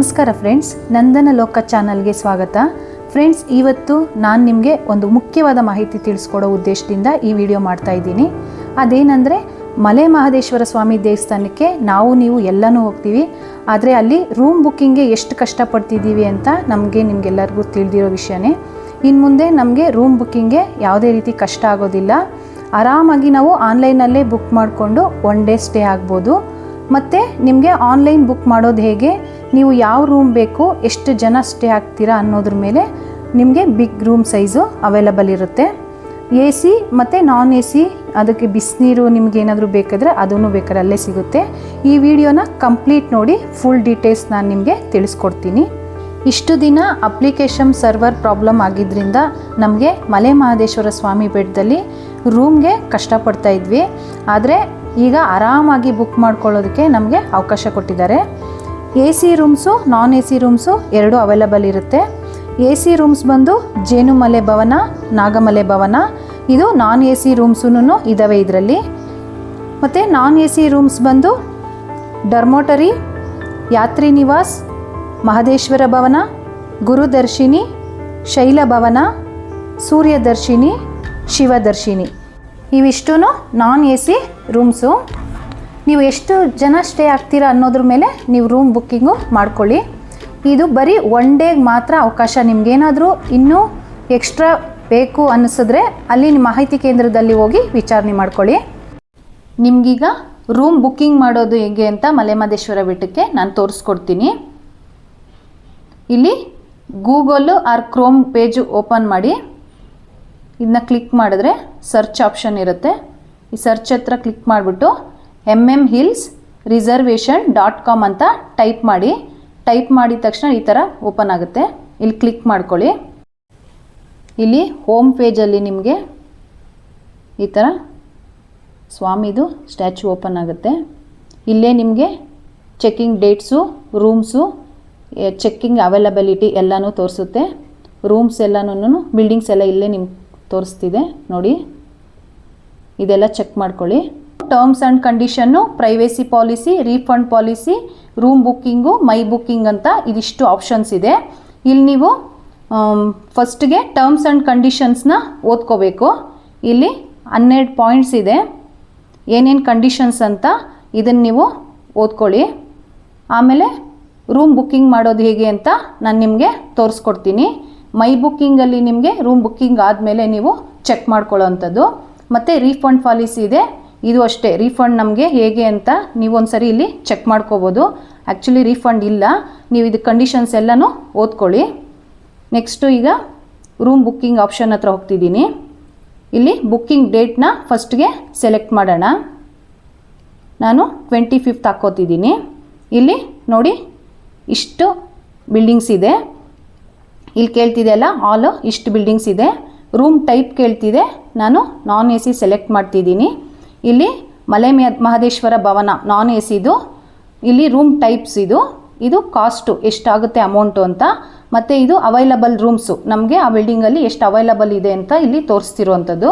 ನಮಸ್ಕಾರ ಫ್ರೆಂಡ್ಸ್, ನಂದನ ಲೋಕ ಚಾನಲ್ಗೆ ಸ್ವಾಗತ. ಫ್ರೆಂಡ್ಸ್, ಇವತ್ತು ನಾನು ನಿಮಗೆ ಒಂದು ಮುಖ್ಯವಾದ ಮಾಹಿತಿ ತಿಳಿಸ್ಕೊಡೋ ಉದ್ದೇಶದಿಂದ ಈ ವಿಡಿಯೋ ಮಾಡ್ತಾ ಇದ್ದೀನಿ. ಅದೇನೆಂದರೆ, ಮಲೆ ಮಹದೇಶ್ವರ ಸ್ವಾಮಿ ದೇವಸ್ಥಾನಕ್ಕೆ ನಾವು, ನೀವು ಎಲ್ಲನೂ ಹೋಗ್ತೀವಿ. ಆದರೆ ಅಲ್ಲಿ ರೂಮ್ ಬುಕ್ಕಿಂಗ್ಗೆ ಎಷ್ಟು ಕಷ್ಟಪಡ್ತಿದ್ದೀವಿ ಅಂತ ನಮಗೆ ನಿಮಗೆಲ್ಲರಿಗೂ ತಿಳಿದಿರೋ ವಿಷಯನೇ. ಇನ್ನು ಮುಂದೆ ನಮಗೆ ರೂಮ್ ಬುಕ್ಕಿಂಗ್ಗೆ ಯಾವುದೇ ರೀತಿ ಕಷ್ಟ ಆಗೋದಿಲ್ಲ. ಆರಾಮಾಗಿ ನಾವು ಆನ್ಲೈನಲ್ಲೇ ಬುಕ್ ಮಾಡಿಕೊಂಡು ಒನ್ ಡೇ ಸ್ಟೇ ಆಗ್ಬೋದು. ಮತ್ತು ನಿಮಗೆ ಆನ್ಲೈನ್ ಬುಕ್ ಮಾಡೋದು ಹೇಗೆ? ನೀವು ಯಾವ ರೂಮ್ ಬೇಕು, ಎಷ್ಟು ಜನ ಸ್ಟೇ ಆಗ್ತೀರಾ ಅನ್ನೋದ್ರ ಮೇಲೆ ನಿಮಗೆ ಬಿಗ್ ರೂಮ್ ಸೈಜು ಅವೈಲಬಲ್ ಇರುತ್ತೆ. ಎ ಸಿ ಮತ್ತು ನಾನ್ ಎ ಸಿ ಅದಕ್ಕೆ ಬಿಸಿನೀರು ನಿಮ್ಗೆ ಏನಾದರೂ ಬೇಕಾದರೆ ಅದೂ ಬೇಕಾದ್ರೆ ಅಲ್ಲೇ ಸಿಗುತ್ತೆ. ಈ ವಿಡಿಯೋನ ಕಂಪ್ಲೀಟ್ ನೋಡಿ ಫುಲ್ ಡೀಟೇಲ್ಸ್ ನಾನು ನಿಮಗೆ ತಿಳಿಸ್ಕೊಡ್ತೀನಿ. ಇಷ್ಟು ದಿನ ಅಪ್ಲಿಕೇಶನ್ ಸರ್ವರ್ ಪ್ರಾಬ್ಲಮ್ ಆಗಿದ್ದರಿಂದ ನಮಗೆ ಮಲೆ ಮಹದೇಶ್ವರ ಸ್ವಾಮಿ ಬೆಟ್ಟದಲ್ಲಿ ರೂಮ್ಗೆ ಕಷ್ಟಪಡ್ತಾ ಇದ್ವಿ. ಆದರೆ ಈಗ ಆರಾಮಾಗಿ ಬುಕ್ ಮಾಡ್ಕೊಳ್ಳೋದಕ್ಕೆ ನಮಗೆ ಅವಕಾಶ ಕೊಟ್ಟಿದ್ದಾರೆ. A C rooms, non A C rooms ಎರಡೂ ಅವೈಲಬಲ್ ಇರುತ್ತೆ. ಎ ಸಿ ರೂಮ್ಸ್ ಬಂದು ಜೇನುಮಲೆ ಭವನ, ನಾಗಮಲೆ ಭವನ, ಇದು ನಾನ್ ಎ ಸಿ ರೂಮ್ಸೂ ಇದ್ದಾವೆ ಇದರಲ್ಲಿ. ಮತ್ತು ನಾನ್ ಎ ಸಿ ರೂಮ್ಸ್ ಬಂದು ಡರ್ಮೋಟರಿ ಯಾತ್ರಿ ನಿವಾಸ್, ಮಹದೇಶ್ವರ ಭವನ, ಗುರುದರ್ಶಿನಿ ಶೈಲಭವನ ಸೂರ್ಯದರ್ಶಿನಿ, ಶಿವದರ್ಶಿನಿ. ಇವಿಷ್ಟೂ ನಾನ್ ಎ ಸಿ ರೂಮ್ಸು. ನೀವು ಎಷ್ಟು ಜನ ಸ್ಟೇ ಆಗ್ತೀರಾ ಅನ್ನೋದ್ರ ಮೇಲೆ ನೀವು ರೂಮ್ ಬುಕ್ಕಿಂಗು ಮಾಡ್ಕೊಳ್ಳಿ. ಇದು ಬರೀ ಒನ್ ಡೇಗೆ ಮಾತ್ರ ಅವಕಾಶ. ನಿಮ್ಗೇನಾದರೂ ಇನ್ನೂ ಎಕ್ಸ್ಟ್ರಾ ಬೇಕು ಅನ್ನಿಸಿದ್ರೆ ಅಲ್ಲಿ ನಿಮ್ಮ ಮಾಹಿತಿ ಕೇಂದ್ರದಲ್ಲಿ ಹೋಗಿ ವಿಚಾರಣೆ ಮಾಡ್ಕೊಳ್ಳಿ. ನಿಮಗೀಗ ರೂಮ್ ಬುಕ್ಕಿಂಗ್ ಮಾಡೋದು ಹೇಗೆ ಅಂತ ಮಲೆಮಹದೇಶ್ವರ ಬೆಟ್ಟಕ್ಕೆ ನಾನು ತೋರಿಸ್ಕೊಡ್ತೀನಿ. ಇಲ್ಲಿ Google or Chrome page open ಮಾಡಿ. ಇದನ್ನ ಕ್ಲಿಕ್ ಮಾಡಿದ್ರೆ ಸರ್ಚ್ ಆಪ್ಷನ್ ಇರುತ್ತೆ. ಈ ಸರ್ಚ್ ಹತ್ರ ಕ್ಲಿಕ್ ಮಾಡಿಬಿಟ್ಟು M M hills reservation dot com ಅಂತ ಟೈಪ್ ಮಾಡಿ. ಟೈಪ್ ಮಾಡಿದ ತಕ್ಷಣ ಈ ಥರ ಓಪನ್ ಆಗುತ್ತೆ. ಇಲ್ಲಿ ಕ್ಲಿಕ್ ಮಾಡ್ಕೊಳ್ಳಿ. ಇಲ್ಲಿ ಹೋಮ್ ಪೇಜಲ್ಲಿ ನಿಮಗೆ ಈ ಥರ ಸ್ವಾಮಿದು ಸ್ಟ್ಯಾಚು ಓಪನ್ ಆಗುತ್ತೆ. ಇಲ್ಲೇ ನಿಮಗೆ checking dates rooms checking availability ಎಲ್ಲನೂ ತೋರಿಸುತ್ತೆ. ರೂಮ್ಸ್ ಎಲ್ಲನೂ ಬಿಲ್ಡಿಂಗ್ಸ್ ಎಲ್ಲ ಇಲ್ಲೇ ನಿಮ್ಗೆ ತೋರಿಸ್ತಿದೆ ನೋಡಿ. ಇದೆಲ್ಲ ಚೆಕ್ ಮಾಡ್ಕೊಳ್ಳಿ. Terms and condition privacy policy refund policy room booking my booking ಅಂತ ಇದಿಷ್ಟು ಆಪ್ಷನ್ಸ್ ಇದೆ. ಇಲ್ಲಿ ನೀವು ಫಸ್ಟ್ಗೆ ಟರ್ಮ್ಸ್ ಆ್ಯಂಡ್ ಕಂಡೀಷನ್ಸ್ನ ಓದ್ಕೋಬೇಕು. ಇಲ್ಲಿ ಹನ್ನೆರಡು ಪಾಯಿಂಟ್ಸ್ ಇದೆ. ಏನೇನು ಕಂಡೀಷನ್ಸ್ ಅಂತ ಇದನ್ನು ನೀವು ಓದ್ಕೊಳ್ಳಿ. ಆಮೇಲೆ ರೂಮ್ ಬುಕ್ಕಿಂಗ್ ಮಾಡೋದು ಹೇಗೆ ಅಂತ ನಾನು ನಿಮಗೆ ತೋರಿಸ್ಕೊಡ್ತೀನಿ. ಮೈ ಬುಕ್ಕಿಂಗಲ್ಲಿ ನಿಮಗೆ ರೂಮ್ ಬುಕ್ಕಿಂಗ್ ಆದಮೇಲೆ ನೀವು ಚೆಕ್ ಮಾಡ್ಕೊಳ್ಳೋ ಅಂಥದ್ದು ಮತ್ತು ರೀಫಂಡ್ ಪಾಲಿಸಿ ಇದೆ. ಇದು ಅಷ್ಟೇ ರೀಫಂಡ್ ನಮಗೆ ಹೇಗೆ ಅಂತ ನೀವು ಒಂದ್ಸರಿ ಇಲ್ಲಿ ಚೆಕ್ ಮಾಡ್ಕೋಬೋದು. ಆ್ಯಕ್ಚುಲಿ ರೀಫಂಡ್ ಇಲ್ಲ, ನೀವು ಇದು ಕಂಡೀಷನ್ಸ್ ಎಲ್ಲನೂ ಓದ್ಕೊಳ್ಳಿ. ನೆಕ್ಸ್ಟು ಈಗ ರೂಮ್ ಬುಕ್ಕಿಂಗ್ ಆಪ್ಷನ್ ಹತ್ರ ಹೋಗ್ತಿದ್ದೀನಿ. ಇಲ್ಲಿ ಬುಕ್ಕಿಂಗ್ ಡೇಟ್ನ ಫಸ್ಟ್ಗೆ ಸೆಲೆಕ್ಟ್ ಮಾಡೋಣ. ನಾನು ಟ್ವೆಂಟಿ ಫಿಫ್ತ್ ಹಾಕ್ಕೋತಿದ್ದೀನಿ. ಇಲ್ಲಿ ನೋಡಿ ಇಷ್ಟು ಬಿಲ್ಡಿಂಗ್ಸ್ ಇದೆ. ಇಲ್ಲಿ ಕೇಳ್ತಿದೆ ಅಲ್ಲ ಆಲ್ ಇಷ್ಟು ಬಿಲ್ಡಿಂಗ್ಸ್ ಇದೆ. ರೂಮ್ ಟೈಪ್ ಕೇಳ್ತಿದೆ. ನಾನು ನಾನ್ ಎ ಸಿ ಸೆಲೆಕ್ಟ್ ಮಾಡ್ತಿದ್ದೀನಿ. ಇಲ್ಲಿ ಮಲೆ ಮಹದೇಶ್ವರ ಭವನ ನಾನ್ ಎ ಸಿದು ಇಲ್ಲಿ ರೂಮ್ ಟೈಪ್ಸ್ ಇದು. ಇದು ಕಾಸ್ಟು ಎಷ್ಟಾಗುತ್ತೆ ಅಮೌಂಟು ಅಂತ. ಮತ್ತು ಇದು ಅವೈಲಬಲ್ ರೂಮ್ಸು ನಮಗೆ ಆ ಬಿಲ್ಡಿಂಗಲ್ಲಿ ಎಷ್ಟು ಅವೈಲಬಲ್ ಇದೆ ಅಂತ ಇಲ್ಲಿ ತೋರಿಸ್ತಿರುವಂಥದ್ದು.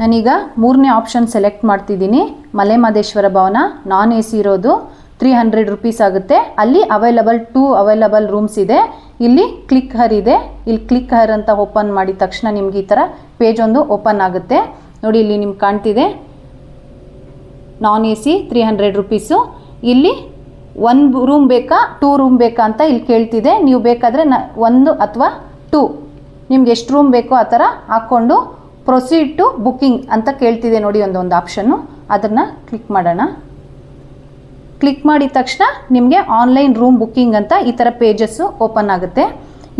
ನಾನೀಗ ಮೂರನೇ ಆಪ್ಷನ್ ಸೆಲೆಕ್ಟ್ ಮಾಡ್ತಿದ್ದೀನಿ. Male Mahadeshwara Bhavana non A C ಇರೋದು ತ್ರೀ ಹಂಡ್ರೆಡ್ ರುಪೀಸ್ ಆಗುತ್ತೆ. ಅಲ್ಲಿ ಅವೈಲಬಲ್ ಟೂ ಅವೈಲಬಲ್ ರೂಮ್ಸ್ ಇದೆ. ಇಲ್ಲಿ ಕ್ಲಿಕ್ ಹರ್ ಇದೆ. ಇಲ್ಲಿ ಕ್ಲಿಕ್ ಹರ್ ಅಂತ ಓಪನ್ ಮಾಡಿದ ತಕ್ಷಣ ನಿಮ್ಗೆ ಈ ಥರ ಪೇಜ್ ಒಂದು ಓಪನ್ ಆಗುತ್ತೆ. ನೋಡಿ, ಇಲ್ಲಿ ನಿಮ್ಗೆ ಕಾಣ್ತಿದೆ. Non A C three hundred rupees ಇಲ್ಲಿ ಒಂದು ರೂಮ್ ಬೇಕಾ ಟೂ ರೂಮ್ ಬೇಕಾ ಅಂತ ಇಲ್ಲಿ ಕೇಳ್ತಿದೆ. ನೀವು ಬೇಕಾದರೆ ನ, ಒಂದು ಅಥವಾ ಟೂ ನಿಮ್ಗೆ ಎಷ್ಟು ರೂಮ್ ಬೇಕೋ ಆ ಥರ ಹಾಕ್ಕೊಂಡು ಪ್ರೊಸೀಡ್ ಟು ಬುಕ್ಕಿಂಗ್ ಅಂತ ಕೇಳ್ತಿದೆ ನೋಡಿ ಒಂದೊಂದು ಆಪ್ಷನ್ನು ಅದನ್ನು ಕ್ಲಿಕ್ ಮಾಡೋಣ. ಕ್ಲಿಕ್ ಮಾಡಿದ ತಕ್ಷಣ ನಿಮಗೆ ಆನ್ಲೈನ್ ರೂಮ್ ಬುಕ್ಕಿಂಗ್ ಅಂತ ಈ ಥರ ಪೇಜಸ್ಸು ಓಪನ್ ಆಗುತ್ತೆ.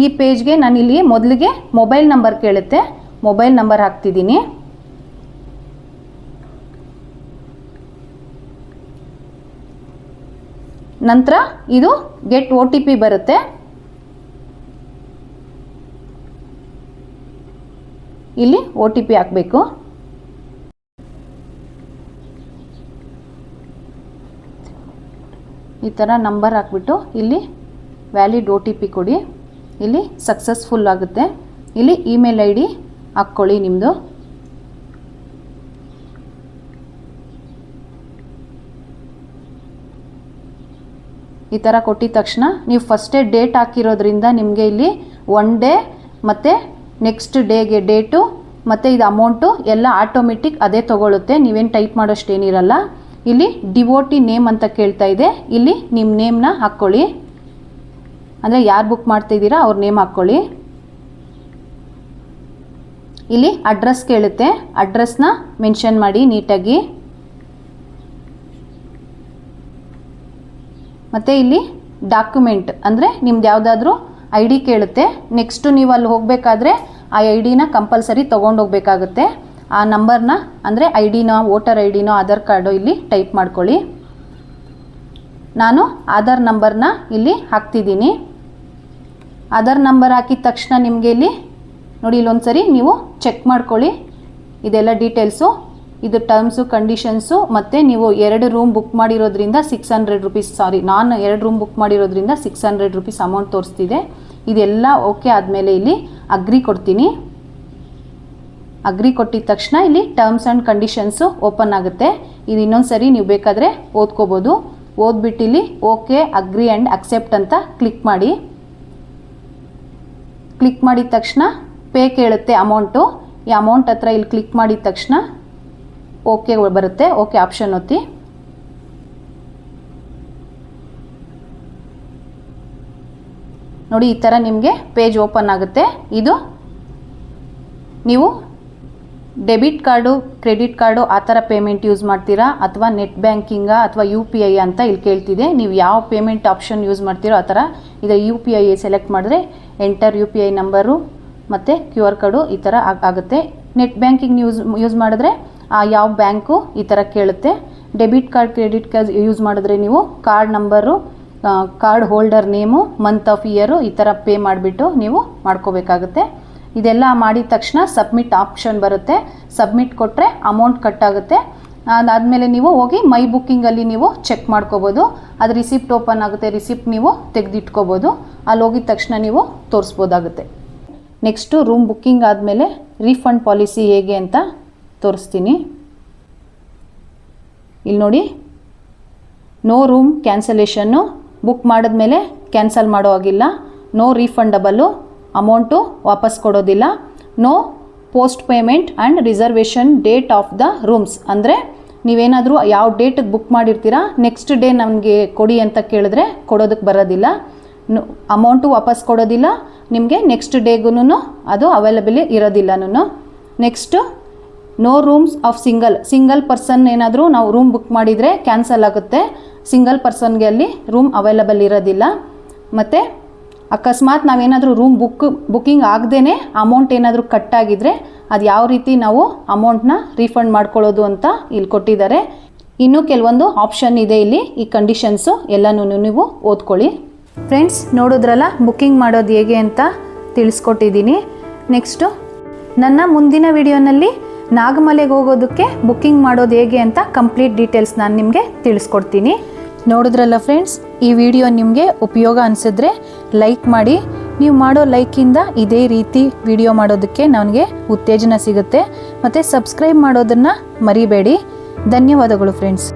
ಈ ಪೇಜ್ಗೆ ನಾನು ಇಲ್ಲಿ ಮೊದಲಿಗೆ ಮೊಬೈಲ್ ನಂಬರ್ ಕೇಳುತ್ತೆ. ಮೊಬೈಲ್ ನಂಬರ್ ಹಾಕ್ತಿದ್ದೀನಿ. ನಂತರ ಇದು ಗೆಟ್ ಒ ಟಿ ಪಿ ಬರುತ್ತೆ. ಇಲ್ಲಿ ಒ ಟಿ ಪಿ ಹಾಕಬೇಕು. ಈ ಥರ ನಂಬರ್ ಹಾಕ್ಬಿಟ್ಟು ಇಲ್ಲಿ ವ್ಯಾಲಿಡ್ ಒ ಟಿ ಪಿ ಕೊಡಿ. ಇಲ್ಲಿ ಸಕ್ಸಸ್ಫುಲ್ ಆಗುತ್ತೆ. ಇಲ್ಲಿ ಇಮೇಲ್ ಐ ಡಿ ಹಾಕ್ಕೊಳ್ಳಿ ನಿಮ್ಮದು ಈ ಥರ ಕೊಟ್ಟಿದ ತಕ್ಷಣ ನೀವು ಫಸ್ಟೇ ಡೇಟ್ ಹಾಕಿರೋದ್ರಿಂದ ನಿಮಗೆ ಇಲ್ಲಿ ಒನ್ ಡೇ ಮತ್ತು ನೆಕ್ಸ್ಟ್ ಡೇಗೆ ಡೇಟು ಮತ್ತು ಇದು ಅಮೌಂಟು ಎಲ್ಲ ಆಟೋಮೆಟಿಕ್ ಅದೇ ತೊಗೊಳುತ್ತೆ. ನೀವೇನು ಟೈಪ್ ಮಾಡೋಷ್ಟೇನಿರಲ್ಲ ಇಲ್ಲಿ ಡಿವೋಟಿ ನೇಮ್ ಅಂತ ಕೇಳ್ತಾ ಇದೆ. ಇಲ್ಲಿ ನಿಮ್ಮ ನೇಮ್ನ ಹಾಕ್ಕೊಳ್ಳಿ ಅಂದರೆ ಯಾರು ಬುಕ್ ಮಾಡ್ತಿದ್ದೀರಾ ಅವ್ರ ನೇಮ್ ಹಾಕ್ಕೊಳ್ಳಿ ಇಲ್ಲಿ ಅಡ್ರೆಸ್ ಕೇಳುತ್ತೆ. ಅಡ್ರೆಸ್ನ ಮೆನ್ಷನ್ ಮಾಡಿ ನೀಟಾಗಿ ಮತ್ತು ಇಲ್ಲಿ ಡಾಕ್ಯುಮೆಂಟ್ ಅಂದರೆ ನಿಮ್ದು ಯಾವುದಾದ್ರೂ ಐ ಡಿ ಕೇಳುತ್ತೆ. ನೆಕ್ಸ್ಟು ನೀವು ಅಲ್ಲಿ ಹೋಗಬೇಕಾದ್ರೆ ಆ ಐ ಡಿನ ಕಂಪಲ್ಸರಿ ತೊಗೊಂಡೋಗ್ಬೇಕಾಗುತ್ತೆ ಆ ನಂಬರ್ನ ಅಂದರೆ I D no voter I D no Aadhaar card ಇಲ್ಲಿ ಟೈಪ್ ಮಾಡ್ಕೊಳ್ಳಿ. ನಾನು ಆಧಾರ್ ನಂಬರ್ನ ಇಲ್ಲಿ ಹಾಕ್ತಿದ್ದೀನಿ. ಆಧಾರ್ ನಂಬರ್ ಹಾಕಿದ ತಕ್ಷಣ ನಿಮಗೆ ಇಲ್ಲಿ, ನೋಡಿ ಇಲ್ಲೊಂದು ಸರಿ ನೀವು ಚೆಕ್ ಮಾಡ್ಕೊಳ್ಳಿ. ಇದೆಲ್ಲ ಡೀಟೇಲ್ಸು ಇದು ಟರ್ಮ್ಸು ಕಂಡೀಷನ್ಸು ಮತ್ತು ನೀವು ಎರಡು ರೂಮ್ ಬುಕ್ ಮಾಡಿರೋದ್ರಿಂದ ಸಿಕ್ಸ್ ಹಂಡ್ರೆಡ್ ರುಪೀಸ್ ಸಾರಿ ನಾನು ಎರಡು ರೂಮ್ ಬುಕ್ ಮಾಡಿರೋದ್ರಿಂದ ಸಿಕ್ಸ್ ಹಂಡ್ರೆಡ್ ರುಪೀಸ್ ಅಮೌಂಟ್ ತೋರಿಸ್ತಿದೆ. ಇದೆಲ್ಲ ಓಕೆ ಆದಮೇಲೆ ಇಲ್ಲಿ ಅಗ್ರಿ ಕೊಡ್ತೀನಿ. ಅಗ್ರಿ ಕೊಟ್ಟಿದ ತಕ್ಷಣ ಇಲ್ಲಿ ಟರ್ಮ್ಸ್ ಆ್ಯಂಡ್ ಕಂಡೀಷನ್ಸು ಓಪನ್ ಆಗುತ್ತೆ. ಇದು ಇನ್ನೊಂದು ಸರಿ ನೀವು ಬೇಕಾದರೆ ಓದ್ಕೋಬೋದು. ಓದ್ಬಿಟ್ಟು ಇಲ್ಲಿ ಓಕೆ ಅಗ್ರಿ ಆ್ಯಂಡ್ ಅಕ್ಸೆಪ್ಟ್ ಅಂತ ಕ್ಲಿಕ್ ಮಾಡಿ. ಕ್ಲಿಕ್ ಮಾಡಿದ ತಕ್ಷಣ ಪೇ ಕೇಳುತ್ತೆ ಅಮೌಂಟು ಈ ಅಮೌಂಟ್ ಹತ್ರ ಇಲ್ಲಿ ಕ್ಲಿಕ್ ಮಾಡಿದ ತಕ್ಷಣ ಓಕೆ ಬರುತ್ತೆ, ಓಕೆ ಆಪ್ಷನ್ ಒತ್ತಿ. ನೋಡಿ, ಈ ಥರ ನಿಮಗೆ ಪೇಜ್ ಓಪನ್ ಆಗುತ್ತೆ. ಇದು ನೀವು ಡೆಬಿಟ್ ಕಾರ್ಡು, ಕ್ರೆಡಿಟ್ ಕಾರ್ಡು ಆ ಥರ ಪೇಮೆಂಟ್ ಯೂಸ್ ಮಾಡ್ತೀರಾ? ಅಥವಾ ನೆಟ್ ಬ್ಯಾಂಕಿಂಗಾ ಅಥವಾ ಯು ಪಿ ಐ ಅಂತ ಇಲ್ಲಿ ಕೇಳ್ತಿದೆ. ನೀವು ಯಾವ ಪೇಮೆಂಟ್ ಆಪ್ಷನ್ ಯೂಸ್ ಮಾಡ್ತೀರೋ ಆ ಥರ ಇದು ಯು ಪಿ ಐ ಸೆಲೆಕ್ಟ್ ಮಾಡಿದ್ರೆ enter U P I number ಮತ್ತು ಕ್ಯೂ ಆರ್ ಕೋಡು ಈ ಥರ ಆಗ್- ಆಗುತ್ತೆ. ನೆಟ್ ಬ್ಯಾಂಕಿಂಗ್ ಯೂಸ್ ಯೂಸ್ ಮಾಡಿದ್ರೆ ಯಾವ ಬ್ಯಾಂಕು ಈ ಥರ ಕೇಳುತ್ತೆ. Debit card, credit card use ಮಾಡಿದ್ರೆ ನೀವು card number card holder name, month of year ಈ ಥರ ಪೇ ಮಾಡಿಬಿಟ್ಟು ನೀವು ಮಾಡ್ಕೋಬೇಕಾಗುತ್ತೆ. ಇದೆಲ್ಲ ಮಾಡಿದ ತಕ್ಷಣ ಸಬ್ಮಿಟ್ ಆಪ್ಷನ್ ಬರುತ್ತೆ. ಸಬ್ಮಿಟ್ ಕೊಟ್ಟರೆ ಅಮೌಂಟ್ ಕಟ್ ಆಗುತ್ತೆ. ಅದಾದಮೇಲೆ ನೀವು ಹೋಗಿ ಮೈ ಬುಕ್ಕಿಂಗಲ್ಲಿ ನೀವು ಚೆಕ್ ಮಾಡ್ಕೋಬೋದು. ಅದು ರಿಸಿಪ್ಟ್ ಓಪನ್ ಆಗುತ್ತೆ, ರಿಸಿಪ್ಟ್ ನೀವು ತೆಗೆದಿಟ್ಕೋಬೋದು. ಅಲ್ಲಿ ಹೋಗಿದ ತಕ್ಷಣ ನೀವು ತೋರಿಸ್ಬೋದಾಗುತ್ತೆ. ನೆಕ್ಸ್ಟು ರೂಮ್ ಬುಕ್ಕಿಂಗ್ ಆದಮೇಲೆ ರೀಫಂಡ್ ಪಾಲಿಸಿ ಹೇಗೆ ಅಂತ ತೋರಿಸ್ತೀನಿ. ಇಲ್ಲಿ ನೋಡಿ ನೋ ರೂಮ್ ಕ್ಯಾನ್ಸಲೇಷನ್ನು ಬುಕ್ ಮಾಡಿದ್ಮೇಲೆ ಕ್ಯಾನ್ಸಲ್ ಮಾಡೋ ಹಾಗಿಲ್ಲ. ನೋ ರೀಫಂಡಬಲ್ಲು ಅಮೌಂಟು ವಾಪಸ್ ಕೊಡೋದಿಲ್ಲ. No post payment and reservation date of the rooms ಅಂದರೆ ನೀವೇನಾದರೂ ಯಾವ ಡೇಟಿಗೆ ಬುಕ್ ಮಾಡಿರ್ತೀರಾ ನೆಕ್ಸ್ಟ್ ಡೇ ನಮಗೆ ಕೊಡಿ ಅಂತ ಕೇಳಿದ್ರೆ ಕೊಡೋದಕ್ಕೆ ಬರೋದಿಲ್ಲ. ಅಮೌಂಟು ವಾಪಸ್ ಕೊಡೋದಿಲ್ಲ. ನಿಮಗೆ ನೆಕ್ಸ್ಟ್ ಡೇಗೂ ಅದು available ಇರೋದಿಲ್ಲನೂ next no rooms of single single person ಏನಾದರೂ ನಾವು ರೂಮ್ ಬುಕ್ ಮಾಡಿದರೆ ಕ್ಯಾನ್ಸಲ್ ಆಗುತ್ತೆ. ಸಿಂಗಲ್ ಪರ್ಸನ್ಗೆ ಅಲ್ಲಿ ರೂಮ್ ಅವೈಲಬಲ್ ಇರೋದಿಲ್ಲ. ಮತ್ತು ಅಕಸ್ಮಾತ್ ನಾವೇನಾದರೂ ರೂಮ್ ಬುಕ್ ಬುಕ್ಕಿಂಗ್ ಆಗದೇ ಅಮೌಂಟ್ ಏನಾದರೂ ಕಟ್ ಆಗಿದ್ರೆ ಅದು ಯಾವ ರೀತಿ ನಾವು ಅಮೌಂಟ್ನ ರೀಫಂಡ್ ಮಾಡ್ಕೊಳ್ಳೋದು ಅಂತ ಇಲ್ಲಿ ಕೊಟ್ಟಿದ್ದಾರೆ. ಇನ್ನೂ ಕೆಲವೊಂದು ಆಪ್ಷನ್ ಇದೆ ಇಲ್ಲಿ. ಈ ಕಂಡೀಷನ್ಸು ಎಲ್ಲನೂ ನೀವು ಓದ್ಕೊಳ್ಳಿ. ಫ್ರೆಂಡ್ಸ್ ನೋಡಿದ್ರಲ್ಲ ಬುಕ್ಕಿಂಗ್ ಮಾಡೋದು ಹೇಗೆ ಅಂತ ತಿಳಿಸ್ಕೊಟ್ಟಿದ್ದೀನಿ. ನೆಕ್ಸ್ಟು ನನ್ನ ಮುಂದಿನ ವಿಡಿಯೋನಲ್ಲಿ ನಾಗಮಲೆಗೆ ಹೋಗೋದಕ್ಕೆ ಬುಕ್ಕಿಂಗ್ ಮಾಡೋದು ಹೇಗೆ ಅಂತ ಕಂಪ್ಲೀಟ್ ಡೀಟೇಲ್ಸ್ ನಾನು ನಿಮಗೆ ತಿಳಿಸ್ಕೊಡ್ತೀನಿ. ನೋಡಿದ್ರಲ್ಲ ಫ್ರೆಂಡ್ಸ್ ಈ ವಿಡಿಯೋ ನಿಮಗೆ ಉಪಯೋಗ ಅನಿಸಿದ್ರೆ ಲೈಕ್ ಮಾಡಿ. ನೀವು ಮಾಡೋ ಲೈಕಿಂದ ಇದೇ ರೀತಿ ವಿಡಿಯೋ ಮಾಡೋದಕ್ಕೆ ನನಗೆ ಉತ್ತೇಜನ ಸಿಗುತ್ತೆ. ಮತ್ತು ಸಬ್ಸ್ಕ್ರೈಬ್ ಮಾಡೋದನ್ನು ಮರಿಬೇಡಿ. ಧನ್ಯವಾದಗಳು ಫ್ರೆಂಡ್ಸ್